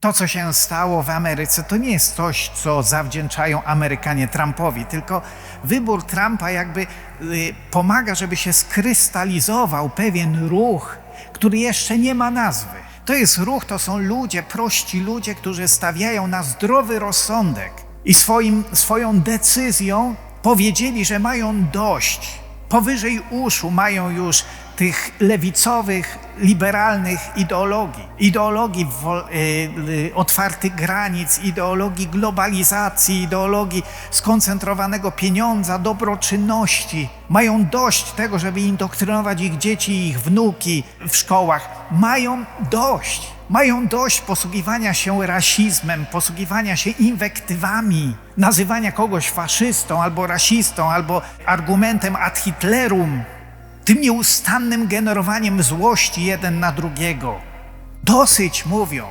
To, co się stało w Ameryce, to nie jest coś, co zawdzięczają Amerykanie Trumpowi, tylko wybór Trumpa jakby y, pomaga, żeby się skrystalizował pewien ruch, który jeszcze nie ma nazwy. To jest ruch, to są ludzie, prości ludzie, którzy stawiają na zdrowy rozsądek i swoim, swoją decyzją powiedzieli, że mają dość. Powyżej uszu mają już tych lewicowych, liberalnych ideologii. Ideologii y, y, otwartych granic, ideologii globalizacji, ideologii skoncentrowanego pieniądza, dobroczynności. Mają dość tego, żeby indoktrynować ich dzieci i ich wnuki w szkołach. Mają dość. Mają dość posługiwania się rasizmem, posługiwania się inwektywami, nazywania kogoś faszystą albo rasistą, albo argumentem ad Hitlerum, tym nieustannym generowaniem złości jeden na drugiego. Dosyć mówią.